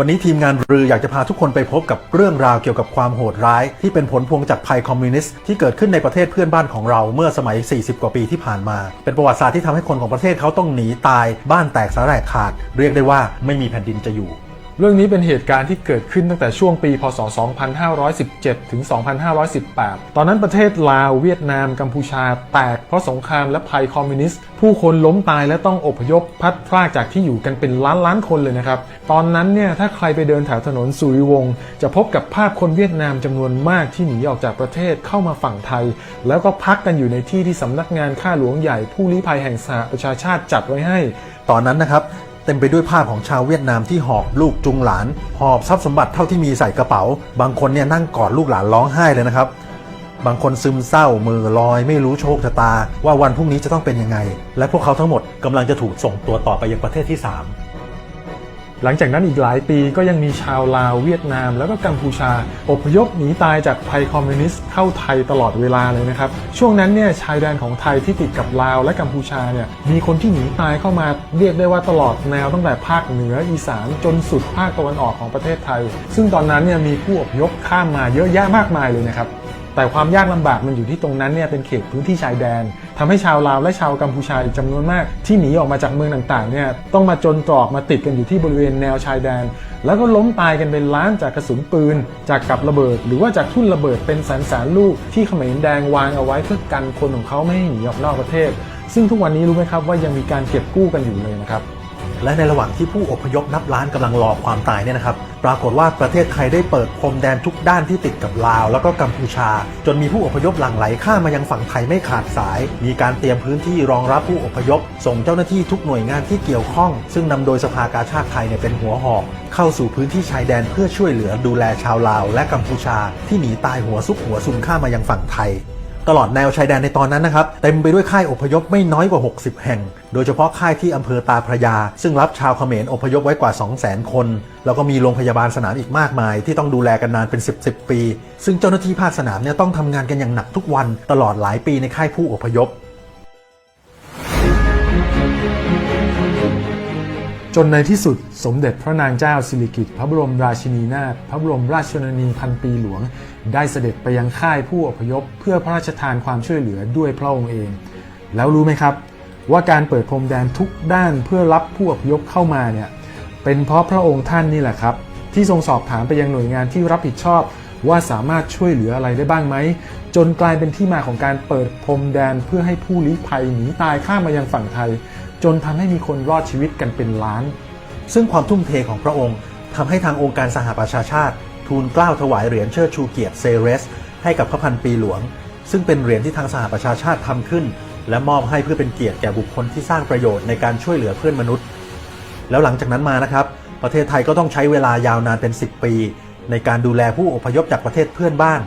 วันนี้ทีมงานรืออยากจะพาทุกคนไปพบกับเรื่องราวเกี่ยวกับความโหดร้าย ที่เป็นผลพวงจากภัยคอมมิวนิสต์ที่เกิดขึ้นในประเทศเพื่อนบ้านของเราเมื่อสมัย 40 กว่าปีที่ผ่านมา เป็นประวัติศาสตร์ที่ทำให้คนของประเทศเขาต้องหนีตาย บ้านแตกสาแหรกขาด เรียกได้ว่าไม่มีแผ่นดินจะอยู่ เรื่องนี้เป็นเหตุการณ์ที่เกิดขึ้นตั้งแต่ช่วงปี พศ 2517 ถึง 2518 ตอนนั้นประเทศลาว เวียดนาม กัมพูชา แตกเพราะสงครามและภัยคอมมิวนิสต์ ผู้คนล้มตายและต้องอพยพพัดพรากจากที่อยู่กันเป็นล้านล้านคนเลยนะครับ ตอนนั้นเนี่ยถ้าใครไปเดินแถวถนนสุริวงศ์จะพบกับภาพคนเวียดนามจำนวนมากที่หนีออกจากประเทศเข้ามาฝั่งไทย แล้วก็พักกันอยู่ในที่ที่สำนักงานข้าหลวงใหญ่ผู้ลี้ภัยแห่งสหประชาชาติจัดไว้ให้ ตอนนั้นนะครับ เต็มไปด้วยภาพของชาวเวียดนามที่หอบลูกจุงหลาน หอบทรัพย์สมบัติเท่าที่มีใส่กระเป๋า บางคนเนี่ยนั่งกอดลูกหลานร้องไห้เลยนะครับบางคนซึมเศร้ามือลอย ไม่รู้โชคชะตา ว่าวันพรุ่งนี้จะต้องเป็นยังไง และพวกเขาทั้งหมดกำลังจะถูกส่งตัวต่อไปยังประเทศที่ 3 หลังจากนั้นอีกหลายปีก็ยังมีชาวลาวเวียดนาม แล้วก็กัมพูชา อพยพหนีตายจากภัยคอมมิวนิสต์เข้าไทยตลอดเวลาเลยนะครับ ช่วงนั้นเนี่ยชายแดนของไทยที่ติดกับลาวและกัมพูชาเนี่ยมีคนที่หนีตายเข้ามาเรียกได้ว่าตลอดแนวตั้งแต่ภาคเหนืออีสานจนสุดภาคตะวันออกของประเทศไทย ซึ่งตอนนั้นเนี่ยมีผู้อพยพข้ามมาเยอะแยะมากมายเลยนะครับ แต่ความยากลำบากมันอยู่ที่ตรงนั้นเนี่ยเป็นเขตพื้นที่ชายแดนทำให้ชาวลาวและชาวกัมพูชาอีกจำนวนมาก ที่หนีออกมาจากเมืองต่างๆเนี่ยต้องมาจนตรอกมาติดกันอยู่ที่บริเวณแนวชายแดน แล้วก็ล้มตายกันเป็นล้านจากกระสุนปืน จากกับระเบิด หรือว่าจากทุ่นระเบิดเป็นแสนแสนลูกที่เขมรแดงวางเอาไว้เพื่อกันคนของเขาไม่ให้หนีออกนอกประเทศ ซึ่งทุกวันนี้รู้ไหมครับว่ายังมีการเก็บกู้กันอยู่เลยนะครับ และในระหว่างที่ผู้อพยพนับล้านกำลังรอความตายเนี่ยนะครับ ปรากฏว่าประเทศไทยได้เปิดพรมแดนทุกด้านที่ติดกับลาว แล้วก็กัมพูชา จนมีผู้อพยพหลั่งไหลข้ามมายังฝั่งไทยไม่ขาดสาย มีการเตรียมพื้นที่รองรับผู้อพยพ ส่งเจ้าหน้าที่ทุกหน่วยงานที่เกี่ยวข้อง ซึ่งนำโดยสภากาชาติไทยเนี่ยเป็นหัวหอกเข้าสู่พื้นที่ชายแดนเพื่อช่วยเหลือดูแลชาวลาว และกัมพูชา ที่หนีตายหัวซุกหัวซุนข้ามมายังฝั่งไทย ตลอดแนวชายแดนในตอนนั้นนะครับเต็มไปด้วยค่ายอพยพไม่น้อยกว่า 60 แห่ง โดยเฉพาะค่ายที่อำเภอตาพระยา ซึ่งรับชาวเขมรอพยพไว้กว่า 200,000 คน แล้วก็มีโรงพยาบาลสนามอีกมากมาย ที่ต้องดูแลกันนานเป็น 10 10 ปี ซึ่งเจ้าหน้าที่ภาคสนามเนี่ยต้องทำงานกันอย่างหนักทุกวันตลอดหลายปีในค่ายผู้อพยพจนในที่สุดสมเด็จพระนางเจ้าสิริกิติ์พระบรมราชินีนาถพระบรมราชชนนีพันปีหลวง ได้เสด็จไปยังค่ายผู้อพยพเพื่อพระราชทานความช่วยเหลือด้วยพระองค์เอง แล้วรู้ไหมครับ ว่าการเปิดพรมแดนทุกด้านเพื่อรับผู้อพยพเข้ามาเนี่ยเป็นเพราะพระองค์ท่านนี่แหละครับ ที่ทรงสอบถามไปยังหน่วยงานที่รับผิดชอบว่าสามารถช่วยเหลืออะไรได้บ้างไหม จนกลายเป็นที่มาของการเปิดพรมแดนเพื่อให้ผู้ลี้ภัยหนีตายข้ามมายังฝั่งไทย จนทำให้มีคนรอดชีวิตกันเป็นล้าน ซึ่งความทุ่มเทของพระองค์ทำให้ทางองค์การสหประชาชาติ ทูลเกล้าถวายเหรียญเชิดชูเกียรติเซเรส ให้กับพระพันปีหลวง ซึ่งเป็นเหรียญที่ทางสหประชาชาติทำขึ้น และมอบให้เพื่อเป็นเกียรติแก่บุคคลที่สร้างประโยชน์ในการช่วยเหลือเพื่อนมนุษย์ แล้วหลังจากนั้นมานะครับ ประเทศไทยก็ต้องใช้เวลายาวนานเป็น 10 ปี ในการดูแลผู้อพยพจากประเทศเพื่อนบ้าน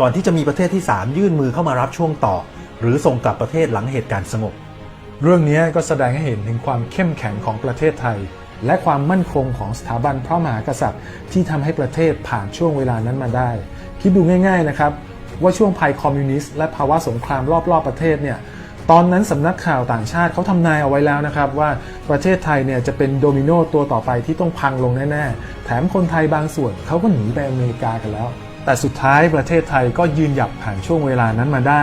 ก่อนที่จะมีประเทศที่ 3 ยื่นมือเข้ามารับช่วงต่อ หรือส่งกลับประเทศหลังเหตุการณ์สงบ เรื่องนี้ก็แสดงให้เห็นถึงความเข้มแข็งของประเทศไทย และความมั่นคงของสถาบันพระมหากษัตริย์ ที่ทำให้ประเทศผ่านช่วงเวลานั้นมาได้ คิดดูง่าย ๆนะครับ ว่าช่วงภัยคอมมิวนิสต์และภาวะสงครามรอบๆประเทศเนี่ยตอนนั้นสำนักข่าวต่างชาติเขาทำนายเอาไว้แล้วนะครับ ว่าประเทศไทยเนี่ยจะเป็นโดมิโนตัวต่อไปที่ต้องพังลงแน่ๆ แถมคนไทยบางส่วนเขาก็หนีไปอเมริกากันแล้ว แต่สุดท้ายประเทศไทยก็ยืนหยัดผ่านช่วงเวลานั้นมาได้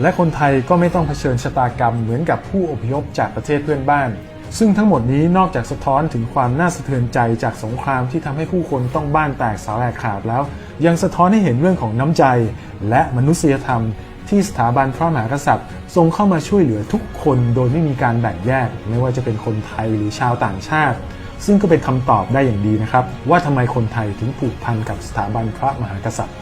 และคนไทยก็ไม่ต้องเผชิญชะตากรรมเหมือนกับผู้อพยพจากประเทศเพื่อนบ้าน ซึ่งทั้งหมดนี้นอกจากสะท้อนถึงความน่าสะเทือนใจจากสงครามที่ทำให้ผู้คนต้องบ้านแตกสาแหลกขาดแล้ว ยังสะท้อนให้เห็นเรื่องของน้ำใจ และมนุษยธรรม ที่สถาบันพระมหากษัตริย์ ทรงเข้ามาช่วยเหลือทุกคนโดยไม่มีการแบ่งแยก ไม่ว่าจะเป็นคนไทยหรือชาวต่างชาติ ซึ่งก็เป็นคำตอบได้อย่างดีนะครับ ว่าทำไมคนไทยถึงผูกพันกับสถาบันพระมหากษัตริย์